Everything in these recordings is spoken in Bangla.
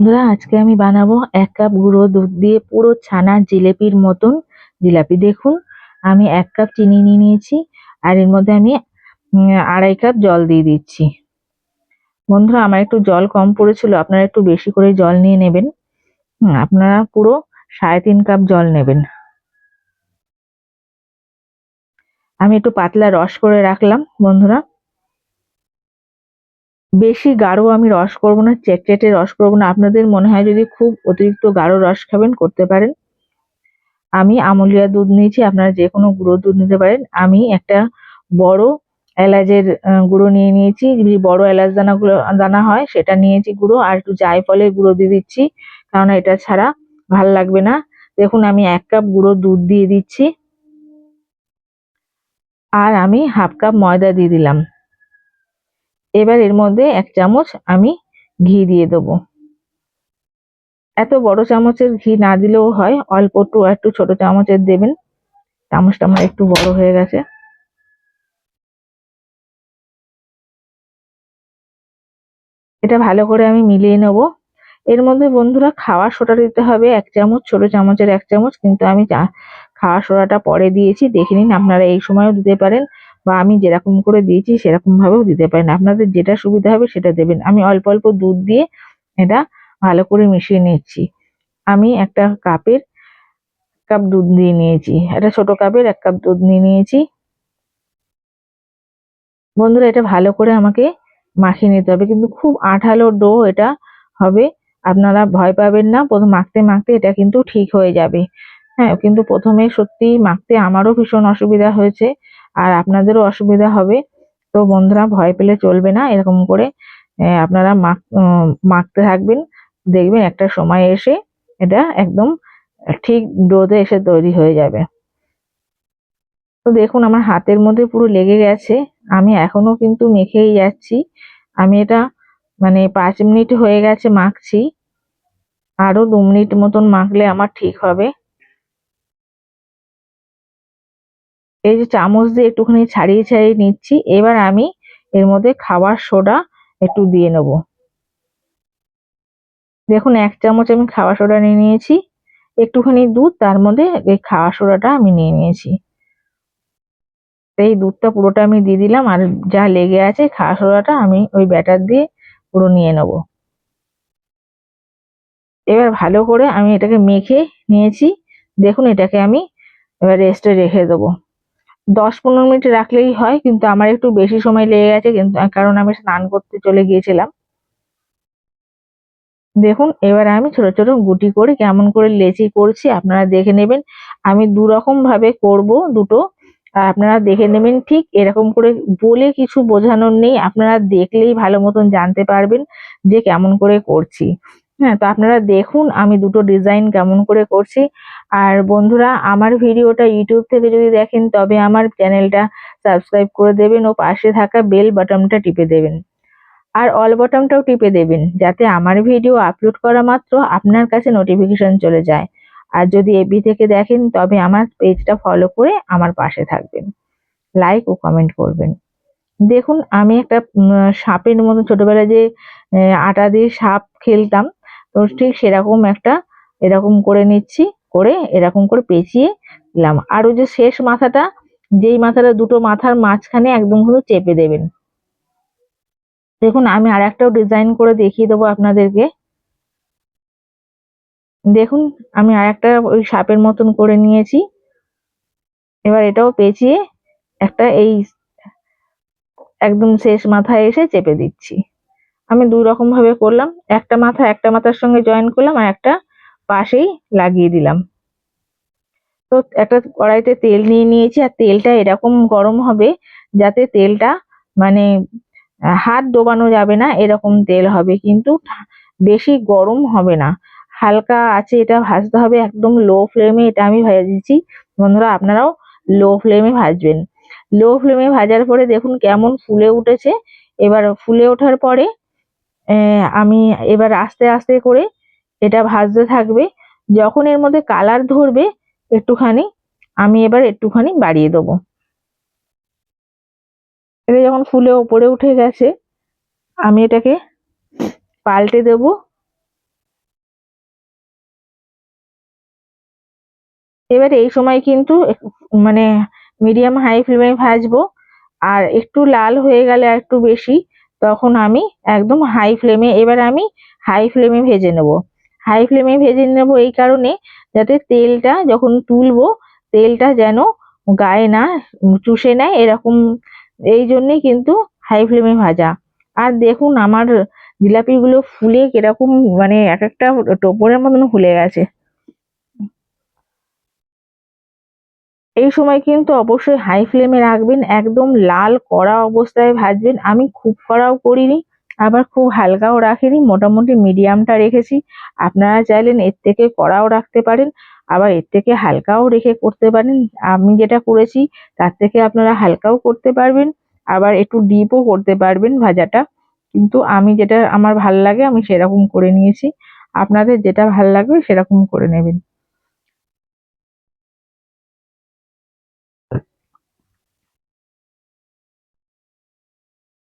বন্ধুরা, আজকে আমি বানাবো এক কাপ গুঁড়ো দুধ দিয়ে পুরো ছানা জিলেপির মতন। জিলাপি দেখুন, আমি এক কাপ চিনি নিয়ে নিয়েছি, আর এর মধ্যে আমি আড়াই কাপ জল দিয়ে দিচ্ছি। বন্ধুরা, আমার একটু জল কম পড়েছিল, আপনারা একটু বেশি করে জল নিয়ে নেবেন। আপনারা পুরো সাড়ে তিন কাপ জল নেবেন। আমি একটু পাতলা রস করে রাখলাম, বন্ধুরা। বেশি গাঢ় আমি রস করব না চেটচেটে রস করব না। আপনাদের মনে হয় যদি খুব অতিরিক্ত গাঢ় রস খাবেন, করতে পারেন। আমি আমুলিয়া দুধ নিয়েছি, আপনারা যে কোনো গুঁড়ো দুধ নিতে পারেন। আমি একটা বড় এলাচের গুঁড়ো নিয়ে নিয়েছি। যদি বড় এলাচ দানা গুলো, দানা হয়, সেটা নিয়েছি গুঁড়ো। আর একটু জায়ফলের গুঁড়ো দিয়ে দিচ্ছি, কারণ এটা ছাড়া ভালো লাগবে না। দেখুন, আমি এক কাপ গুঁড়ো দুধ দিয়ে দিচ্ছি। আর আমি হাফ কাপ ময়দা দিয়ে দিলাম। এবার এর মধ্যে এক চামচ আমি ঘি দিয়ে দেবো। এত বড় চামচের ঘি না দিলেও হয়, অল্প একটু একটু ছোট চামচের দেবেন। চামচটা আমার একটু বড় হয়ে গেছে। এটা ভালো করে আমি মিলিয়ে নেব। এর মধ্যে বন্ধুরা, খাওয়ার সোডা দিতে হবে এক চামচ, ছোট চামচের এক চামচ, কিন্তু আমি চা- খাওয়ার সোডাটা পরে দিয়েছি। দেখে নিন, আপনারা এই সময়ও দিতে পারেন। বা আমি যেরকম করে দিয়েছি সেরকম ভাবেও দিতে পারেন। আপনাদের যেটা সুবিধা হবে সেটা দেবেন। আমি অল্প অল্প দুধ দিয়ে এটা ভালো করে মিশিয়ে নিচ্ছি। আমি একটা কাপের কাপ দুধ দিয়ে নিয়েছি। একটা ছোট কাপের এক কাপ দুধ নিয়ে নিয়েছি। বন্ধুরা, এটা ভালো করে আমাকে মাখিয়ে নিতে হবে। কিন্তু খুব আঠালো ডো এটা হবে। আপনারা ভয় পাবেন না। প্রথম মাখতে মাখতে এটা কিন্তু ঠিক হয়ে যাবে। হ্যাঁ কিন্তু প্রথমে সত্যি মাখতে আমারও ভীষণ অসুবিধা হয়েছে। আর আপনাদেরও অসুবিধা হবে। তো বন্ধুরা, ভয় পেলে চলবে না। এরকম করে আপনারা মাখ মাখতে থাকবেন। দেখবেন একটা সময় এসে এটা একদম ঠিক ডোতে এসে তৈরি হয়ে যাবে। তো দেখুন, আমার হাতের মধ্যে পুরো লেগে গেছে। আমি এখনও কিন্তু মেখেই যাচ্ছি। আমি এটা মানে পাঁচ মিনিট হয়ে গেছে মাখছি। আরও দু মিনিট মতন মাখলে আমার ঠিক হবে। এই যে চামচ দিয়ে একটুখানি ছাড়িয়ে ছাড়িয়ে নিচ্ছি, এবার আমি এর মধ্যে খাবার সোডা একটু দিয়ে নেব। দেখুন, এক চামচ আমি খাবার সোডা নিয়ে নিয়েছি, একটুখানি দুধ, তার মধ্যে এই খাওয়া সোডাটা আমি নিয়ে নিয়েছি। এই দুধটা পুরোটা আমি দিয়ে দিলাম, আর যা লেগে আছে খাওয়া সোডাটা আমি ওই ব্যাটার দিয়ে পুরো নিয়ে নেব। এবার ভালো করে আমি এটাকে মেখে নিয়েছি, দেখুন এটাকে আমি এবার রেস্টে রেখে দেবো। দশ পনেরো মিনিট রাখলেই হয়, কিন্তু আমার একটু বেশি সময় লেগে গেছে, কিন্তু কারণ আমি স্নান করতে চলে গিয়েছিলাম। দেখুন, এবার আমি ছোট ছোট গুটি করে কেমন করে লেচি করছি, আপনারা দেখে নেবেন। আমি দু রকম ভাবে করব দুটো আপনারা দেখে নেবেন ঠিক এরকম করে বলে কিছু বোঝানোর নেই, আপনারা দেখলেই ভালো মতন জানতে পারবেন যে কেমন করে করছি। হ্যাঁ তো আপনারা দেখুন আমি দুটো ডিজাইন কেমন করে করছি। আর বন্ধুরা, আমার ভিডিওটা ইউটিউব থেকে যদি দেখেন, তবে আমার চ্যানেলটা সাবস্ক্রাইব করে দেবেন ও পাশে থাকা বেল বাটনটা টিপে দেবেন। আর অল বাটনটাও টিপে দেবেন, যাতে আমার ভিডিও আপলোড করা মাত্র আপনার কাছে নোটিফিকেশন চলে যায়। আর যদি এবি থেকে দেখেন, তবে আমার পেজটা ফলো করে আমার পাশে থাকবেন। লাইক ও কমেন্ট করবেন। দেখুন, আমি একটা সাপের মতো ছোটবেলায় যে আটা দিয়ে সাপ খেলতাম, তো ঠিক সেরকম একটা, এরকম করে নিচ্ছি। করে এরকম করে পেঁচিয়ে দিলাম। আর ওই যে শেষ মাথাটা, যেই মাথাটা দুটো মাথার মাঝখানে একদম শুধু চেপে দেবেন। দেখুন, আমি আর একটাও ডিজাইন করে দেখিয়ে দেবো আপনাদেরকে। দেখুন, আমি আর একটা ওই সাপের মতন করে নিয়েছি। এবার এটাও পেঁচিয়ে একটা এই একদম শেষ মাথায় এসে চেপে দিচ্ছি। আমি দুই রকম ভাবে করলাম। একটা মাথা একটা মাথার সঙ্গে জয়েন করলাম আর একটা পাশেই লাগিয়ে দিলাম। তো একটা কড়াইতে তেল নিয়ে নিয়েছি, আর তেলটা এরকম গরম হবে যাতে তেলটা মানে হাত ডোবানো যাবে না, এরকম তেল হবে। কিন্তু বেশি গরম হবে না। হালকা আছে, এটা ভাজতে হবে একদম লো ফ্লেমে, এটা আমি ভেজেছি বন্ধুরা, আপনারাও লো ফ্লেমে ভাজবেন। লো ফ্লেমে ভাজার পরে দেখুন কেমন ফুলে উঠেছে। এবার ফুলে ওঠার পরে আমি এবার আস্তে আস্তে করে এটা ভাজতে থাকবে। যখন এর মধ্যে কালার ধরবে, একটুখানি আমি এবার একটুখানি বাড়িয়ে দেবো। এটা যখন ফুলে ওপরে উঠে গেছে, আমি এটাকে পাল্টে দেব। এবার এই সময় কিন্তু মানে মিডিয়াম হাই ফ্লেমে ভাজবো। আর একটু লাল হয়ে গেলে আর একটু বেশি, তখন আমি একদম হাই ফ্লেমে এবার আমি হাই ফ্লেমে ভেজে নেব। হাই ফ্লেমে ভেজে নেব এই কারণে, যাতে তেলটা যখন তুলবো, তেলটা যেন গায়ে না চুষে নেয়, এরকম, এই জন্যেই কিন্তু হাই ফ্লেমে ভাজা। আর দেখুন আমার জিলাপিগুলো ফুলে কীরকম মানে এক একটা টোপরের মতন ফুলে গেছে। এই সময় কিন্তু অবশ্যই হাই ফ্লেমে রাখবেন, একদম লাল কড়া অবস্থায় ভাজবেন। আমি খুব কড়াও করিনি আবার খুব হালকাও রাখিনি, মোটামুটি মিডিয়ামটা রেখেছি। আপনারা চাইলেন এর থেকে কড়াও রাখতে পারেন, আবার এর থেকে হালকাও রেখে করতে পারেন। আমি যেটা করেছি, তার থেকে আপনারা হালকাও করতে পারবেন, আবার একটু ডিপও করতে পারবেন ভাজাটা। কিন্তু আমি যেটা আমার ভালো লাগে, আমি সেরকম করে নিয়েছি। আপনাদের যেটা ভালো লাগবে, সেরকম করে নেবেন।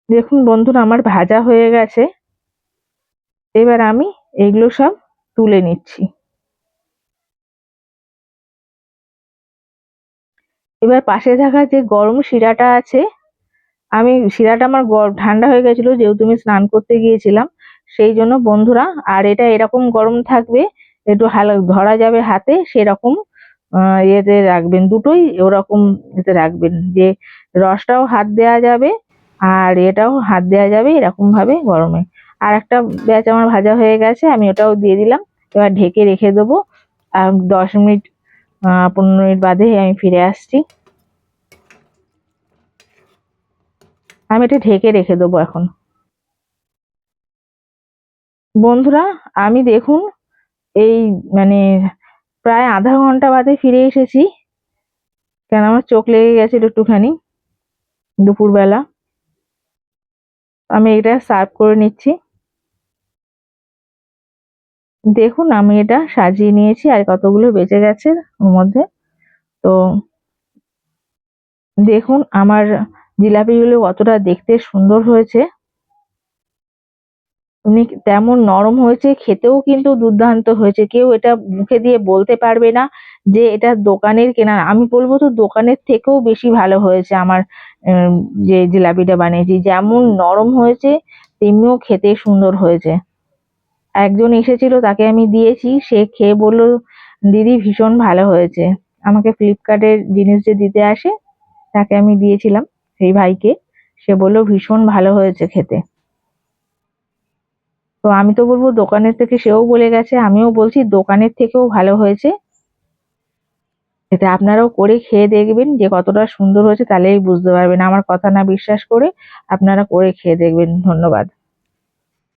দেখুন বন্ধুরা আমার ভাজা হয়ে গেছে। এবার আমি এগুলো সব তুলে নিচ্ছি। এবার পাশে থাকা যে গরম শিরাটা আছে আমি শিরাটা আমার গর- ঠান্ডা হয়ে গেছিল যেহেতু আমি স্নান করতে গিয়েছিলাম সেই জন্য বন্ধুরা আর এটা এরকম গরম থাকবে একটু হাল ধরা যাবে হাতে সেরকম আহ, ইয়েতে রাখবেন দুটোই ওরকম এতে রাখবেন যে রসটাও হাত দেওয়া যাবে আর এটাও হাত দেওয়া যাবে এরকম ভাবে গরমে। আর একটা ব্যাচ আমার ভাজা হয়ে গেছে, আমি ওটাও দিয়ে দিলাম। এবার ঢেকে রেখে দেবো। আর দশ মিনিট পনেরো মিনিট বাদে আমি ফিরে আসছি। আমি এটা ঢেকে রেখে দেবো এখন। বন্ধুরা, আমি দেখুন এই মানে প্রায় আধা ঘণ্টা বাদে ফিরে এসেছি। কেন আমার চোখ লেগে গেছিল একটুখানি দুপুরবেলা। আমি এটা সার্ভ করে নিচ্ছি। দেখুন, আমি এটা সাজিয়ে নিয়েছি আর কতগুলো বেঁচে গেছে ওর মধ্যে। তো দেখুন, আমার জিলাপিগুলো কতটা দেখতে সুন্দর হয়েছে। এমনি তেমন নরম হয়েছে, খেতেও কিন্তু দুর্দান্ত হয়েছে। কেউ এটা মুখে দিয়ে বলতে পারবে না যে এটা দোকানের কেনা। আমি বলব তো দোকানের থেকেও বেশি ভালো হয়েছে আমার যে জিলাপিটা বানিয়েছি, যেমন নরম হয়েছে, তেমনিও খেতে সুন্দর হয়েছে। একজন এসেছিল, তাকে আমি দিয়েছি, সে খেয়ে বলল, দিদি, ভীষণ ভালো হয়েছে। আমাকে ফ্লিপকার্টের জিনিস যে দিতে আসে, তাকে আমি দিয়েছিলাম, সেই ভাইকে। সে বলল, ভীষণ ভালো হয়েছে খেতে। তো আমি তো বলব, দোকানের থেকে সেও বলে গেছে, আমিও বলছি, দোকানের থেকেও ভালো হয়েছে। এতে আপনারাও করে খেয়ে দেখবেন যে কতটা সুন্দর হয়েছে, তাহলেই বুঝতে পারবেন। আমার কথা না বিশ্বাস করে আপনারা করে খেয়ে দেখবেন। ধন্যবাদ।